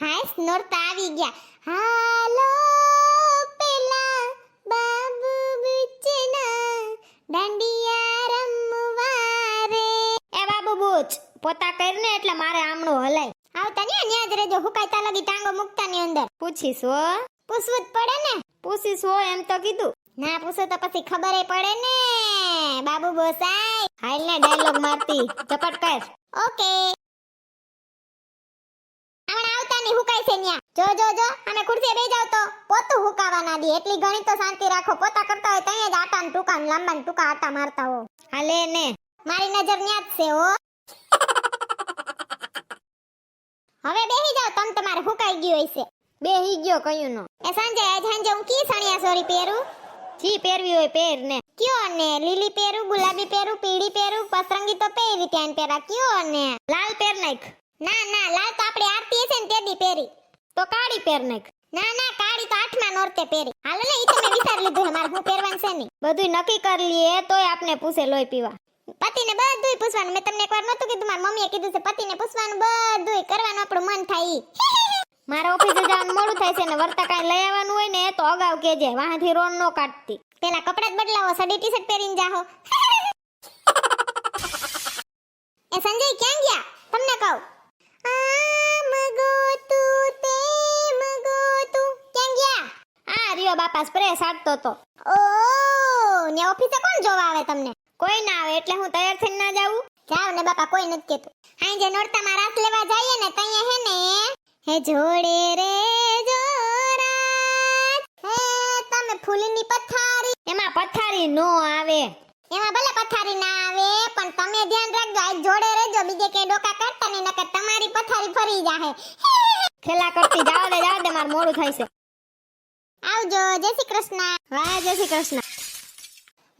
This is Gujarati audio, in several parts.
હાય નોરતા આવી ગયા. હાલો પેલા બાબુ બુચના દાંડિયા રમવા રે એ બાબુ બુચ પોતા કરીને એટલે મારે આમણું હલાય. આવતા ને ન્યા જ રેજો હુકાયતા લગી ટાંગો મુકતા ની અંદર. પૂછીશ હો. પૂછવું જ પડે ને. પૂછીશ હો એમ તો કીધું. ના પૂછો તો પછી ખબર પડે ને. બાબુ બોસાઈ હાલ ને ડાયલોગ મારતી. ચપટ કર. ઓકે. ની હુકાય છે ન્યા. જો જો જો અને ખુરશી બેસી જાવ તો. પોતું હુકાવા ના દી. એટલી ઘણી તો શાંતિ રાખો. પોતા કરતા હોય ત્યાં જ આટા ને ટૂંકા ને લાંબા ને ટૂંકા આટા મારતા હો. હાલે ને. મારી નજર ન્યા જ છે હો. હવે બેહી જાવ તમ તમારે હુકાઈ ગયું હશે. બેહી ગયો કયું નો. એ સાંજે આજ સાંજે હું કી સણિયા સોરી પહેરું? જી પહેરવી હોય પહેર ને. કયો ને? લીલી પહેરું ગુલાબી પહેરું પીળી પહેરું પસરંગી તો પહેરી ત્યાં પહેરા. કયો ને? લાલ પહેર નાખ. ના ના લાલ તો આપણે આરતી છે ને તેદી પહેરી. તો કાળી પહેર નાખ. ના ના કાળી તો આઠમા નોરતે પહેરી. હાલ ને ઈ તમે વિચાર લીધું હે મારે હું પહેરવાનું છે નહીં. બધું નક્કી કરી લઈએ તોય આપને પૂછે લોહી પીવા. પતિને બધુંય પૂછવાનું. મેં તમને એકવાર નહોતું કીધું મારી મમ્મીએ કીધું છે પતિને પૂછવાનું બધુંય કરવાનું આપણું મન થાય ઈ. મારા ઓફિસે જવાનું મોડું થાય છે ને વર્તા કાંઈ લઈ આવવાનું હોય ને તો અગાઉ કેજે વાહાથી રોન નો કાઢતી. પેલા કપડાં જ બદલાવો સડી ટી શર્ટ પહેરીને જાહો. એ સંજય ક્યાં ગયા? તમને કહું. બાપા સ્પ્રે સાટતો તો. ને ઓફિસે કોણ જોવા આવે તમને? કોઈ ના આવે, એટલે હું તૈયાર થઈને ના જાઉં? જાવ ને બાપા, કોઈ નથી કેતું. હા જે નોરતામાં રાસ લેવા જઈએ ને તઈએ હે ને, હે જોડે રે જોરા હે, તમે ફૂલની પથારી. એમાં પથારી નો આવે. એમાં ભલે પથારી ના આવે, પણ તમે ધ્યાન રાખજો, આ જોડે રહેજો, બીજે કે ડોકા કરતા નહીં, નકર તમારી પથારી ફરી જાહે. ખેલા કરતી જાવ દે જાવ દે માર મોડું થાય છે. આવજો જય શ્રી કૃષ્ણ. વાહ જય શ્રી કૃષ્ણ.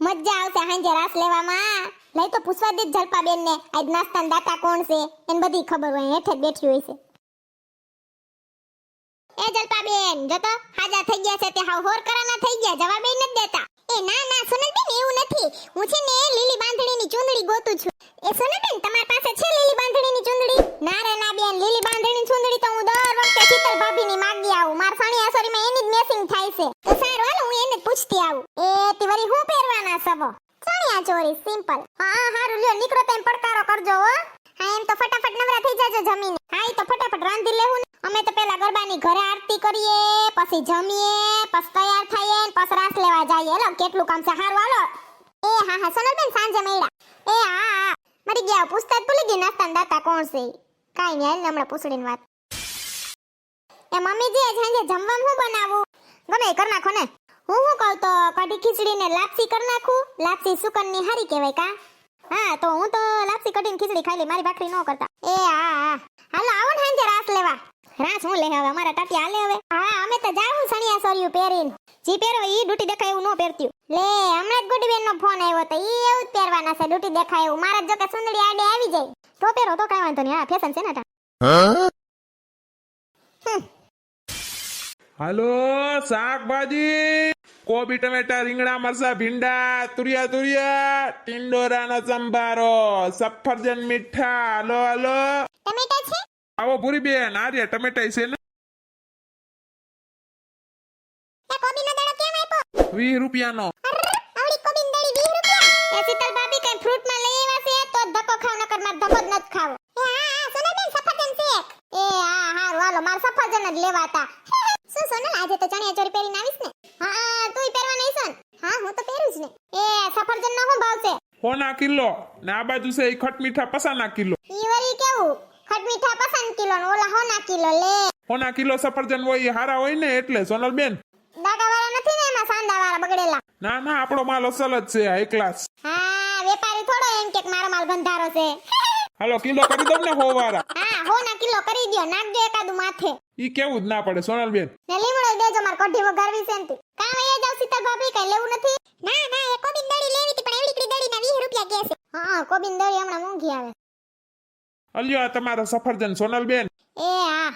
મજા આવશે હાંજે રાસ લેવામાં. નહીં તો પૂછવા દે જલપા બેન ને આજ નાસ્તાના દાતા કોણ છે? એને બધી ખબર હોય હેઠે જ બેઠી હોય છે. એ જલપા બેન જો તો હાજા થઈ ગયા છે તે હાવ હોર કરાના થઈ ગયા જવાબ એ નથી દેતા. એ ના ના સોનલ બેન એવું નથી. હું છે ને લીલી બાંધણીની ચૂંદડી ગોતું છું. એ સોનલ બેન તમારી પાસે છે લીલી બાંધણીની ચૂંદડી? ના રે ના બેન લીલી બાંધણીની ચણિયા ચોરી સિમ્પલ હા હારું લ્યો નીકળો તેમ પડકારો કરજો, હો. હા, એમ તો ફટાફટ નવરા થઈ જાજો જમીને. હા તો ફટાફટ રાંધી લેવું ને. અમે તો પેલા ગરબાની ઘરે આરતી કરીએ, પછી જમીએ, પછી તૈયાર થઈએ પછી રાસ લેવા જઈએ. લો કેટલું કામ છે? હારું, હાલો. એ, હા હા સોનલબેન સાંજે મળ્યા. એ, હા હા. મરી ગયા પૂછતા ભૂલી ગઈ નાસ્તા દાતા કોણ છે? કાઈ નહીં હમણાં પૂછડીને વાત. એ મમ્મીજી જે સાંજે જમવા હું બનાવું? ગમે કર નાખો ને. હું શું કહું તો કઢી ખીચડી ને લાપસી કરી નાખું. લાપસી સુકનની હારી કહેવાય કા? હા તો હું તો લાપસી કઢીને ખીચડી ખાઈ લઈ મારી ભાખરી ન કરતા. એ હા હા હાલો આવો ને સાંજે રાસ લેવા. રાસ હું લે હવે અમારા ટાટી હાલે હવે. હા અમે તો જાવું સણિયા સોરિયું પહેરીને. જી પહેરો ઈ ડૂટી દેખાય એવું ન પહેરતી લે હમણાં જ ગુડબેન નો ફોન આવ્યો તો ઈ એવું જ પહેરવાના છે ડૂટી દેખાય એવું. મારા જ કે સુંદરી આડે આવી જાય. તો પહેરો તો કાંઈ વાંધો નહીં. હા ફેશન છે ને ટા. હાલો શાકભાજી. કોબી ટમેટા રીંગણા મરસા ભીંડા તુરિયા તુરિયા ટિંડોરાનો સંભારો સફરજન મીઠા હલો હલો. ટમેટા છે? આવો ભૂરી બેન આ રહ્યા ટમેટા છે ને? વીસ રૂપિયાનો. આવડી કોબીન દળી 20 રૂપિયા. એ શીતલ ભાભી કઈ ફ્રૂટમાં લઈ આવ્યા છે તો ધક્કો ખાવ નકર માર ધક્કો જ નથ ખાવો. એ હા હા સફરજન શેક એ હા હાલો માર સફરજન જ લેવાતા શું સોનલ? આજે તો ચણિયા ચોરી પહેરીને આવીશ ને. હા તુંય પહેરવા નહીં સોન. હા હું તો પહેરું જ ને. એ સફરજન નો શું ભાવ છે હોના કિલો? ને આ બાજુ છે ખટ મીઠા પસાના કિલો. ઈ વળી કેવું? ખટ મીઠા પસંદ કિલો ને ઓલા હોના કિલો લે. હોના કિલો સફરજન હોય ઈ હારા હોય ને એટલે સોનલ બેન. દાગા વાળા નથી ને એમાં સાંદા વાળા બગડેલા. ના ના આપણો માલ અસલ જ છે હાઈ ક્લાસ હા વેપારી થોડો એમ કે મારો માલ બંધારો છે. હાલો કિલો કરી દઉં ને હો વાળા હા હોના કિલો કરી દો નાખજો એકાદું માથે. ઈ કેવું જ ના પડે. સોનલ બેન. ને લીમડો દેજો માર કોઠી વગાડવી છે ને કા એ જાવ સીતા ભાભી? કઈ લેવું નથી? ના ના એ કોબીન દડી લેવી હતી પણ એવડી દળી ના 20 રૂપિયા કે છે. હા કોબીન દડી હમણાં મોંઘી આવે. અલ્યો આ તમારો સફરજન સોનલ બેન. એ હા.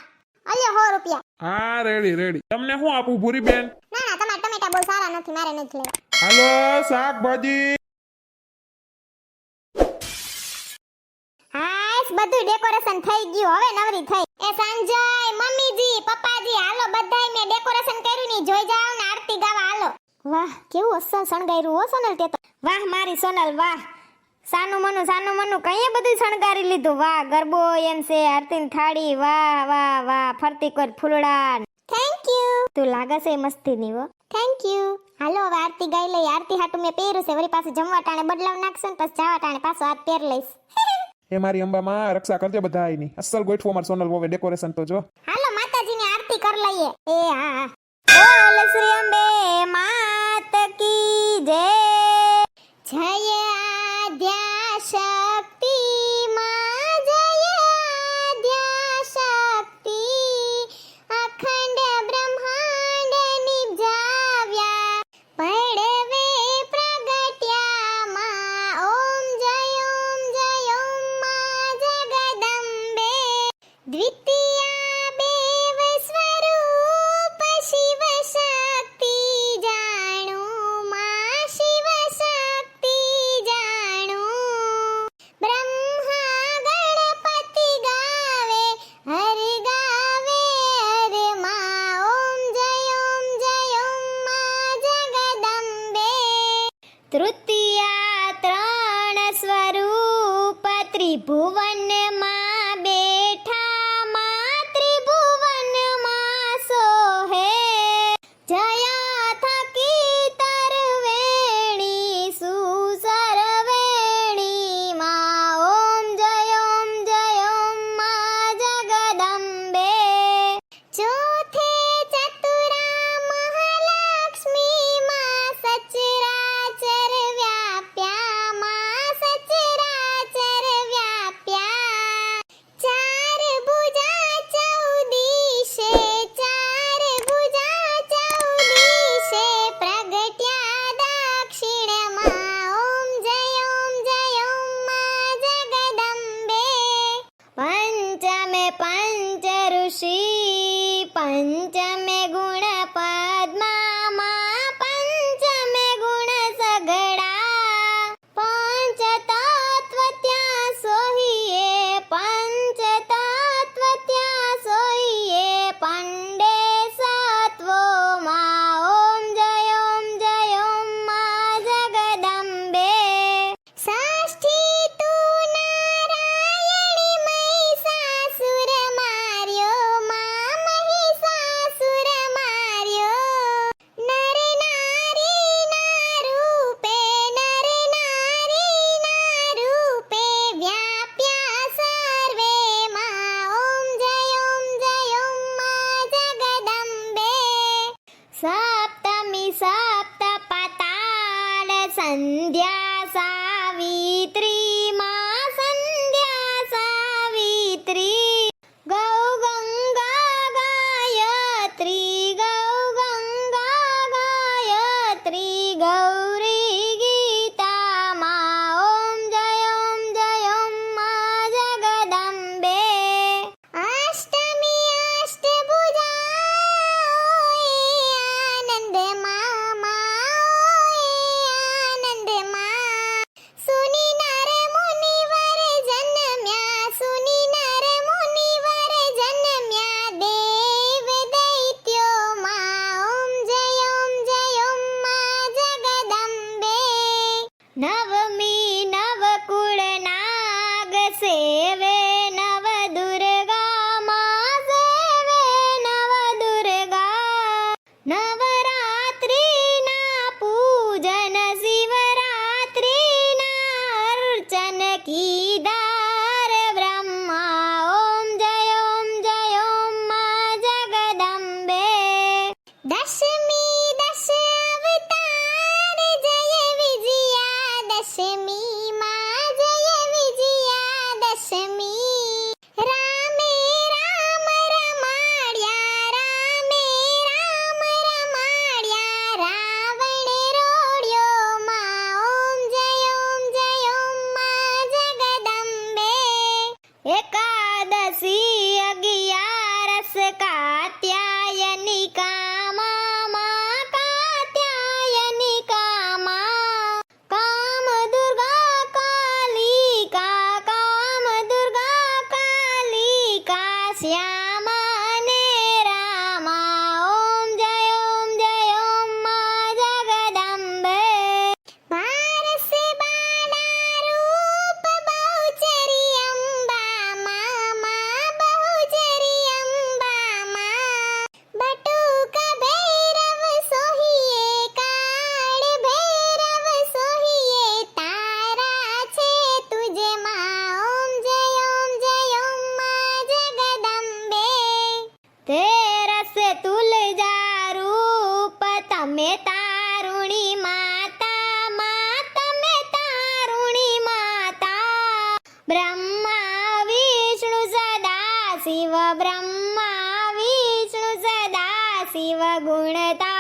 અલ્યો સો રૂપિયા. હા રેડી રેડી. તમને હું આપું ભૂરી બેન? ના ના તમારા ટમેટા બહુ સારા નથી મારે નથી લેવા. હાલો શાકભાજી. બસ બધું ડેકોરેશન થઈ ગયું. હવે નવરી થઈ. એ સંજય મમ્મીજી પપ્પાજી હાલો બધાય મેં ડેકોરેશન કર્યું ની જોઈ જાવ ને આરતી ગાવા હાલો. વાહ કેવું અસલ શણગાયરું હો સોનલ તે તો. વાહ મારી સોનલ વાહ. સાનું મનુ સાનું મનુ કઈએ બધું શણગારી લીધું? વાહ ગરબો એમ છે આરતીન થાળી વાહ વાહ વાહ ફરતી કોઈ ફૂલડા થેન્ક યુ તું લાગે છે મસ્તી ની વો થેન્ક યુ હાલો હવે આરતી ગાઈ લઈ આરતી હાટુ મેં પહેર્યું છે. વળી પાછું જમવા ટાણે બદલાવ નાખશે ને પછી જવા ટાણે પાછો હાથ પહેર લઈશ. એ મારી અંબામાં રક્ષા કરજો બધા એની અસલ ગોઠવો માર સોનલ વોવે ડેકોરેશન તો જો. હાલો માતાજીની આરતી કર લઈએ. એ હા હા. બોલ શ્રી અંબે માત કી જય. જય દ્વિતીયા બેવ સ્વરૂપ શિવ શક્તિ જાણું, માં શિવ શક્તિ જાણું. બ્રહ્મા ગણપતિ ગાવે, હરિ ગાવે, હરે માં, ઓમ જય ત્રણ સ્વરૂપ ત્રિભુવન તારુણી માતા માતા મે તારુણી માતા. બ્રહ્મા, વિષ્ણુ સદા શિવ, બ્રહ્મા, વિષ્ણુ સદા શિવ ગુણતા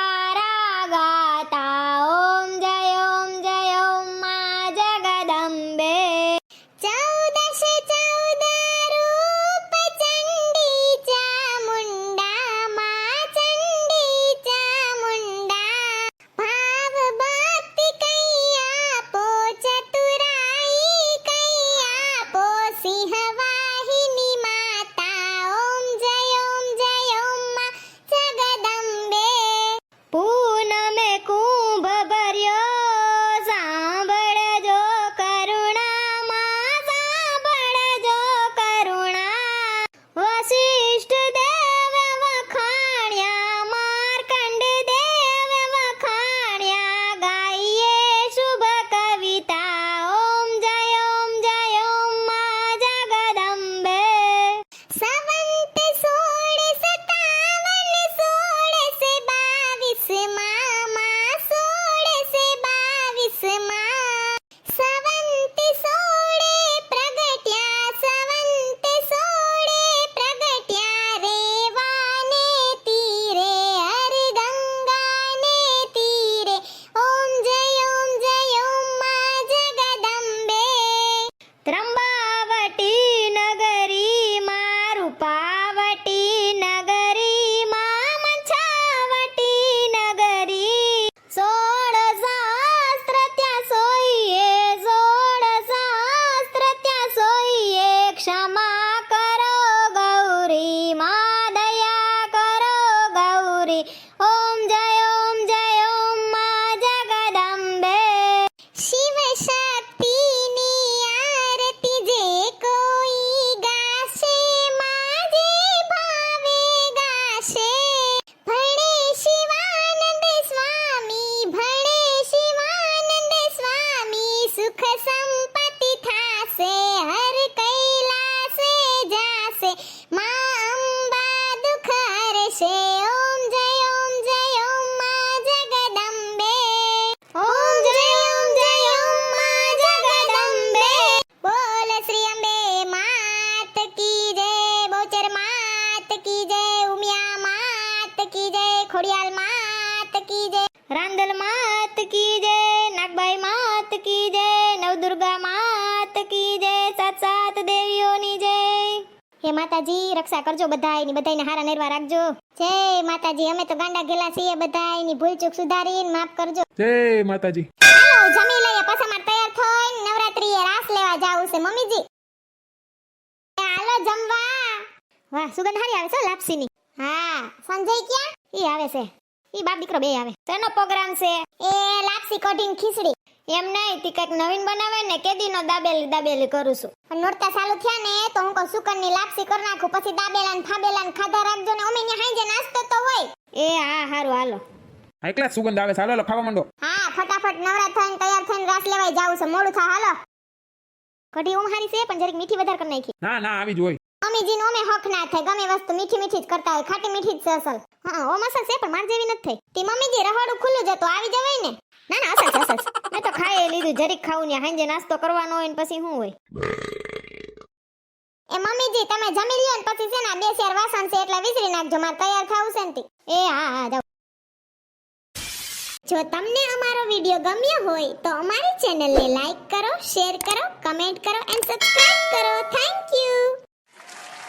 સુખ સંપત્તિ થાશે, હર કૈલાસે જાશે. માં અંબા દુખ હરશે, ઓમ જય ઓમ જય, ઓમમાં જગદંબે. ઓમ જય ઓમ જય, ઓમમાં જગદંબે. બોલ શ્રી અંબે, માત કી જય, બોચર માત કી જય, ઉમિયા માત કી જય, ખોડિયાલ માત કી જય રાંદલ માત કી જય, નાગભાઈ માત કી જય નવદુર્ગા માત કી જય સાત સાત દેવીઓની જય. હે માતાજી રક્ષા કરજો બધાયની બધાયને હારા નેરવા રાખજો. જય માતાજી અમે તો ગાંડા ગેલા છીએ બધાયની ભૂલ ચૂક સુધારીને માફ કરજો. જય માતાજી. હાલો જમી લઈએ પાછા માર તૈયાર થઈને નવરાત્રીએ રાસ લેવા જાવું છે મમ્મીજી. હાલો જમવા. વાહ સુગંધ હારી આવે છે લાપસીની. હા સંજય ક્યાં? ઈ આવે છે. ઈ બાપ દીકરો બે આવે. શેનો પ્રોગ્રામ છે? એ લાપસી કઢીને ખીચડી. એમ નહીં તી કંઈક નવીન બનાવે ને કેદીનો દાબેલી દાબેલી કરું છું. પણ નોરતા ચાલુ થયા ને તો હું કહું સુકનની લાપસી કરી નાખું પછી દાબેલા ને ફાબેલા ને ખાધા રાખજો ને અમે ત્યાં હાંજે નાસ્તો તો હોય. એ હા હારું હાલો. એકલા સુગંધ આવે હાલો ખાવા માંડો. હા ફટાફટ નવરા થઈને તૈયાર થઈને રાસ લેવાય જાવું છે. મોડું થા હાલો. કઢી હારી છે પણ જરીક મીઠી વધારે કરી નાખી. ના ના આવી જ હોય. મમ્મીજી નો અમે હક ના થાય ગમે વસ્તુ મીઠી મીઠી જ કરતા હોય ખાટી મીઠી જ છે અસલ. હા ઓમ અસલ છે પણ માર જેવી નથી થઈ. તી મમ્મીજી રહોડું ખુલ્લું જતો આવી જવાય ને. ના ના, અસલ અસલ મેં તો ખાઈ લીધું, જરીક ખાવું ને હાંજે નાસ્તો કરવાનો હોય ને પછી શું હોય? એ મમ્મીજી, તમે જમી લ્યો ને પછી છે ને બે શેર વાસણ છે એટલે વિસરી નાખજો, મારે તૈયાર થાવું છે ને એ, હા હા, જાઓ. જો તમને અમારો વિડિયો ગમ્યો હોય તો અમારી ચેનલને લાઈક કરો, શેર કરો, કમેન્ટ કરો એન્ડ સબસ્ક્રાઇબ કરો. Thank you